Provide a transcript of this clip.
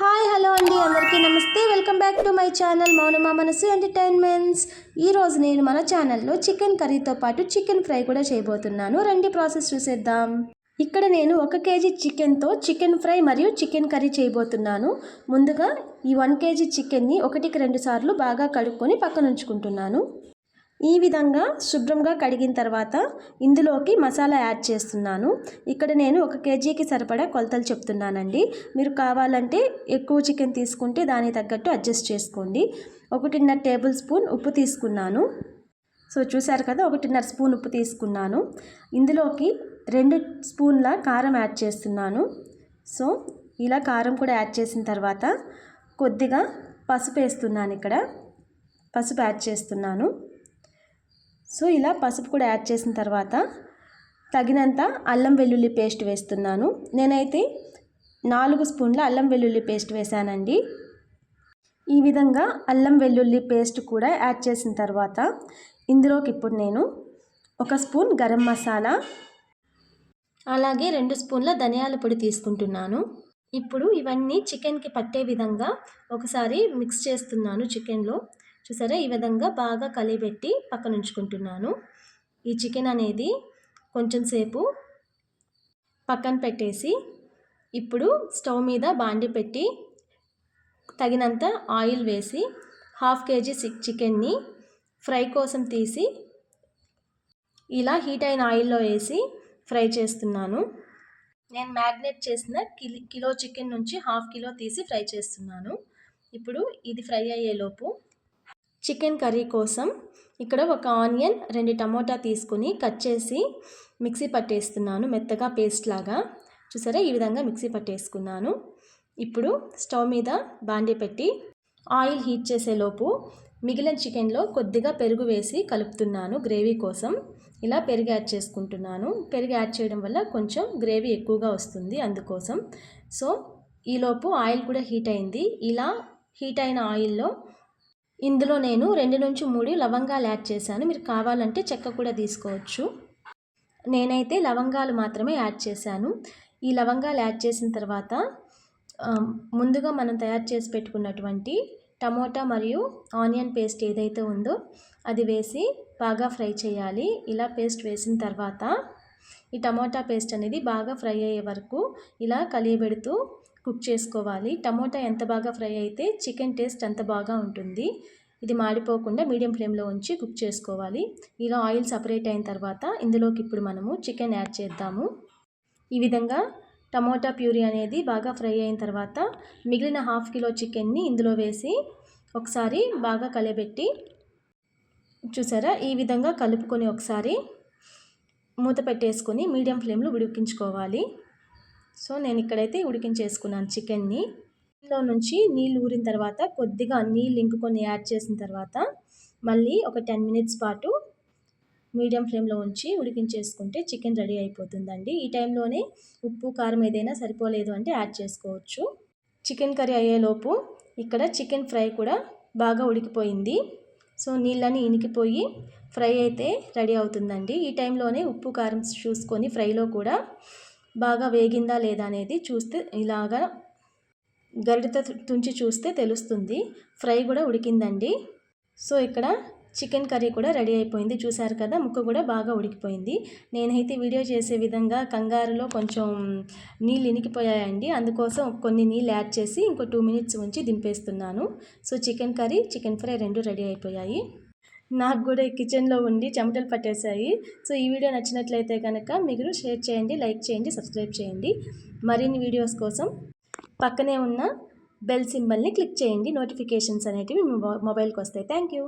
Hi hello అండి. అందరికీ నమస్తే. Welcome back to my channel Mounama Manasu entertainments. ఈరోజు నేను మన ఛానల్లో చికెన్ కర్రీతో పాటు చికెన్ ఫ్రై కూడా చేయబోతున్నాను. రండి ప్రాసెస్ చూసేద్దాం. ఇక్కడ నేను ఒక కేజీ చికెన్తో చికెన్ ఫ్రై మరియు చికెన్ కర్రీ చేయబోతున్నాను. ముందుగా ఈ వన్ కేజీ చికెన్ని ఒకటికి రెండు సార్లు బాగా కడుక్కొని పక్కన ఉంచుకుంటున్నాను ఈ విధంగా శుభ్రంగా కడిగిన తర్వాత ఇందులోకి మసాలా యాడ్ చేస్తున్నాను. ఇక్కడ నేను ఒక కేజీకి సరిపడా కొలతలు చెప్తున్నానండి. మీరు కావాలంటే ఎక్కువ చికెన్ తీసుకుంటే దానికి తగ్గట్టు అడ్జస్ట్ చేసుకోండి. ఒకటిన్నర టేబుల్ స్పూన్ ఉప్పు తీసుకున్నాను. సో చూసారు కదా ఒకటిన్నర స్పూన్ ఉప్పు తీసుకున్నాను. ఇందులోకి రెండు స్పూన్ల కారం యాడ్ చేస్తున్నాను. సో ఇలా కారం కూడా యాడ్ చేసిన తర్వాత కొద్దిగా పసుపు వేస్తున్నాను ఇక్కడ. పసుపు యాడ్ చేస్తున్నాను. సో ఇలా పసుపు కూడా యాడ్ చేసిన తర్వాత తగినంత అల్లం వెల్లుల్లి పేస్ట్ వేస్తున్నాను. నేనైతే నాలుగు స్పూన్ల అల్లం వెల్లుల్లి పేస్ట్ వేసానండి. ఈ విధంగా అల్లం వెల్లుల్లి పేస్ట్ కూడా యాడ్ చేసిన తర్వాత ఇందులోకి ఇప్పుడు నేను ఒక స్పూన్ గరం మసాలా అలాగే రెండు స్పూన్ల ధనియాల పొడి తీసుకుంటున్నాను. ఇప్పుడు ఇవన్నీ చికెన్కి పట్టే విధంగా ఒకసారి మిక్స్ చేస్తున్నాను చికెన్లో. చూసారా? ఈ విధంగా బాగా కలిపెట్టి పక్కన ఉంచుకుంటున్నాను ఈ చికెన్ అనేది కొంచెం సేపు పక్కన పెట్టేసి ఇప్పుడు స్టవ్ మీద బాండి పెట్టి తగినంత ఆయిల్ వేసి హాఫ్ కేజీ చికెన్ని ఫ్రై కోసం తీసి ఇలా హీట్ అయిన ఆయిల్లో వేసి ఫ్రై చేస్తున్నాను. నేను మ్యాగ్నేట్ చేసిన కిలో చికెన్ నుంచి హాఫ్ కిలో తీసి ఫ్రై చేస్తున్నాను. ఇప్పుడు ఇది ఫ్రై అయ్యేలోపు చికెన్ కర్రీ కోసం ఇక్కడ ఒక ఆనియన్ రెండు టమోటా తీసుకుని కట్ చేసి మిక్సీ పట్టేస్తున్నాను మెత్తగా పేస్ట్ లాగా. చూసారా? ఈ విధంగా మిక్సీ పట్టేసుకున్నాను. ఇప్పుడు స్టవ్ మీద బాండి పెట్టి ఆయిల్ హీట్ చేసేలోపు మిగిలిన చికెన్లో కొద్దిగా పెరుగు వేసి కలుపుతున్నాను గ్రేవీ కోసం. ఇలా పెరుగు యాడ్ చేసుకుంటున్నాను. పెరుగు యాడ్ చేయడం వల్ల కొంచెం గ్రేవీ ఎక్కువగా వస్తుంది అందుకోసం. సో ఈలోపు ఆయిల్ కూడా హీట్ అయింది. ఇలా హీట్ అయిన ఆయిల్లో ఇందులో నేను రెండు నుంచి మూడు లవంగాలు యాడ్ చేశాను. మీరు కావాలంటే చెక్క కూడా తీసుకోవచ్చు. నేనైతే లవంగాలు మాత్రమే యాడ్ చేశాను. ఈ లవంగాలు యాడ్ చేసిన తర్వాత ముందుగా మనం తయారు చేసి పెట్టుకున్నటువంటి టమోటా మరియు ఆనియన్ పేస్ట్ ఏదైతే ఉందో అది వేసి బాగా ఫ్రై చేయాలి. ఇలా పేస్ట్ వేసిన తర్వాత ఈ టమోటా పేస్ట్ అనేది బాగా ఫ్రై అయ్యే వరకు ఇలా కలియబెడుతూ కుక్ చేసుకోవాలి. టమోటా ఎంత బాగా ఫ్రై అయితే చికెన్ టేస్ట్ అంత బాగా ఉంటుంది. ఇది మాడిపోకుండా మీడియం ఫ్లేమ్లో ఉంచి కుక్ చేసుకోవాలి. ఇలా ఆయిల్ సపరేట్ అయిన తర్వాత ఇందులోకి ఇప్పుడు మనము చికెన్ యాడ్ చేద్దాము. ఈ విధంగా టమోటా ప్యూరీ అనేది బాగా ఫ్రై అయిన తర్వాత మిగిలిన హాఫ్ కిలో చికెన్ని ఇందులో వేసి ఒకసారి బాగా కలబెట్టి చూసారా? ఈ విధంగా కలుపుకొని ఒకసారి మూత పెట్టేసుకొని మీడియం ఫ్లేమ్లో ఉడికించుకోవాలి. సో నేను ఇక్కడైతే ఉడికించేసుకున్నాను చికెన్ని. ఇందులో నుంచి నీళ్ళు ఊరిన తర్వాత కొద్దిగా నీళ్ళు ఇంకుకొని యాడ్ చేసిన తర్వాత మళ్ళీ ఒక టెన్ మినిట్స్ పాటు మీడియం ఫ్లేమ్లో ఉంచి ఉడికించేసుకుంటే చికెన్ రెడీ అయిపోతుందండి. ఈ టైంలోనే ఉప్పు కారం ఏదైనా సరిపోలేదు అంటే యాడ్ చేసుకోవచ్చు. చికెన్ కర్రీ అయ్యేలోపు ఇక్కడ చికెన్ ఫ్రై కూడా బాగా ఉడికిపోయింది. సో నీళ్ళని ఇనికిపోయి ఫ్రై అయితే రెడీ అవుతుందండి. ఈ టైంలోనే ఉప్పు కారం చూసుకొని ఫ్రైలో కూడా బాగా వేగిందా లేదా అనేది చూస్తే ఇలాగా గరిటతో తుంచి చూస్తే తెలుస్తుంది. ఫ్రై కూడా ఉడికిందండి. సో ఇక్కడ చికెన్ కర్రీ కూడా రెడీ అయిపోయింది. చూసారు కదా ముక్క కూడా బాగా ఉడికిపోయింది. నేనైతే వీడియో చేసే విధంగా కంగారులో కొంచెం నీళ్ళు ఇనికిపోయాయండి. అందుకోసం కొన్ని నీళ్ళు యాడ్ చేసి ఇంకో టూ మినిట్స్ ఉంచి దింపేస్తున్నాను. So chicken curry chicken fry రెండు రెడీ అయిపోయాయి. నాకు కూడా ఈ కిచెన్లో ఉండి చెమటలు పట్టేశాయి. సో ఈ వీడియో నచ్చినట్లయితే కనుక మీరు షేర్ చేయండి లైక్ చేయండి సబ్స్క్రైబ్ చేయండి. మరిన్ని వీడియోస్ కోసం పక్కనే ఉన్న బెల్ సింబల్ని క్లిక్ చేయండి. నోటిఫికేషన్స్ అనేటివి మీ మొబైల్కి వస్తాయి. Thank you.